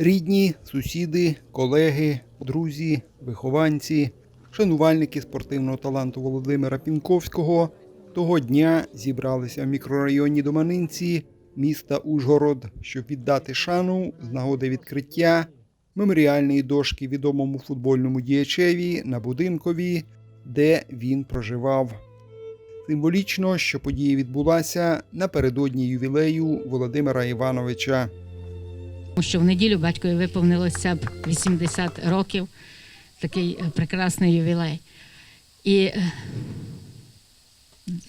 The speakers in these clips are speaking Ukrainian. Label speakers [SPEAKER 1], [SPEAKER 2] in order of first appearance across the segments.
[SPEAKER 1] Рідні, сусіди, колеги, друзі, вихованці, шанувальники спортивного таланту Володимира Пінковського того дня зібралися в мікрорайоні Доманинці міста Ужгород, щоб віддати шану з нагоди відкриття меморіальної дошки відомому футбольному діячеві на будинкові, де він проживав. Символічно, що подія відбулася напередодні ювілею Володимира Івановича.
[SPEAKER 2] Тому що в неділю батькові виповнилося 80 років, такий е, прекрасний ювілей. І е,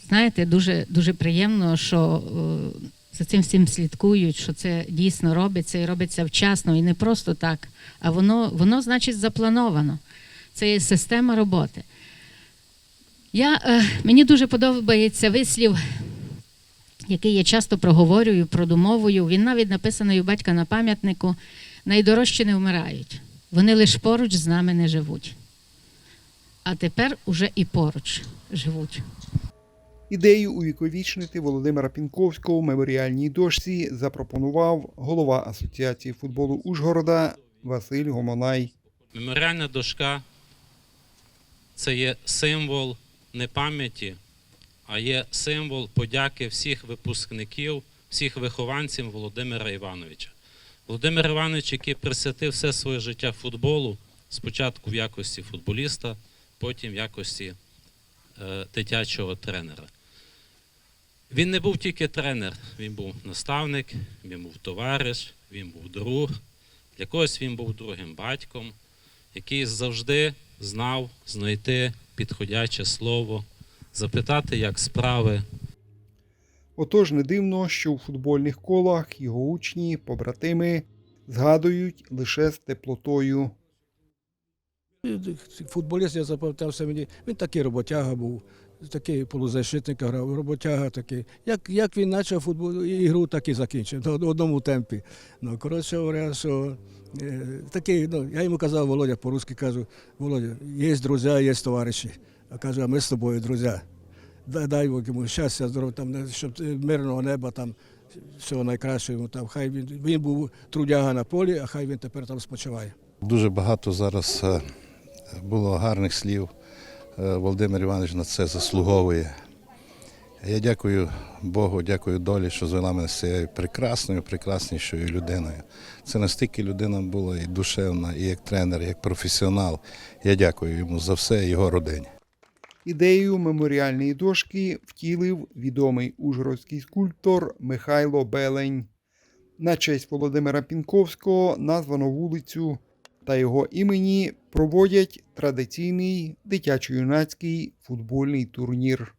[SPEAKER 2] знаєте, дуже, дуже приємно, що е, за цим всім слідкують, що це дійсно робиться і робиться вчасно, і не просто так, а воно, воно значить, заплановано. Це є система роботи. Я, мені дуже подобається вислів який я часто проговорюю, продумовую. Він навіть написаний у батька на пам'ятнику. Найдорожчі не вмирають. Вони лише поруч з нами не живуть. А тепер уже і поруч живуть.
[SPEAKER 1] Ідею увіковічнити Володимира Пінковського в меморіальній дошці запропонував голова Асоціації футболу Ужгорода Василь Гомонай.
[SPEAKER 3] Меморіальна дошка це є символ не пам'яті, а є символ подяки всіх випускників, всіх вихованців Володимира Івановича. Володимир Іванович, який присвятив все своє життя футболу, спочатку в якості футболіста, потім в якості е, дитячого тренера. Він не був тільки тренер, він був наставник, він був товариш, він був друг. Для когось він був другим батьком, який завжди знав знайти підходяче слово, запитати, як справи.
[SPEAKER 1] Отож не дивно, що у футбольних колах його учні, побратими згадують лише з теплотою.
[SPEAKER 4] Футболіст я запам'ятався мені, він такий роботяга був, такий полузащитник грав, роботяга такий. Як, як він почав футбол, ігру, так і закінчив, в одному темпі. Ну, коротше говоря, що е, такий, ну, я йому казав, Володя, по-русски кажу, Володя, є друзі, є товариші. А каже, а ми з тобою, друзі. Дай, дай Бог йому щастя, здоров'я, там, щоб е, мирного неба, там, всього найкращого там. Хай він, він був трудяга на полі, а хай він тепер там спочиває.
[SPEAKER 5] Дуже багато зараз е, було гарних слів. Е, Володимир Іванович на це заслуговує. Я дякую Богу, дякую долі, що звела мене з цією прекрасною, прекраснішою людиною. Це настільки людина була і душевна, і як тренер, і як професіонал. Я дякую йому за все, його родині.
[SPEAKER 1] Ідею меморіальної дошки втілив відомий ужгородський скульптор Михайло Белень. На честь Володимира Пінковського названо вулицю та його імені проводять традиційний дитячо-юнацький футбольний турнір.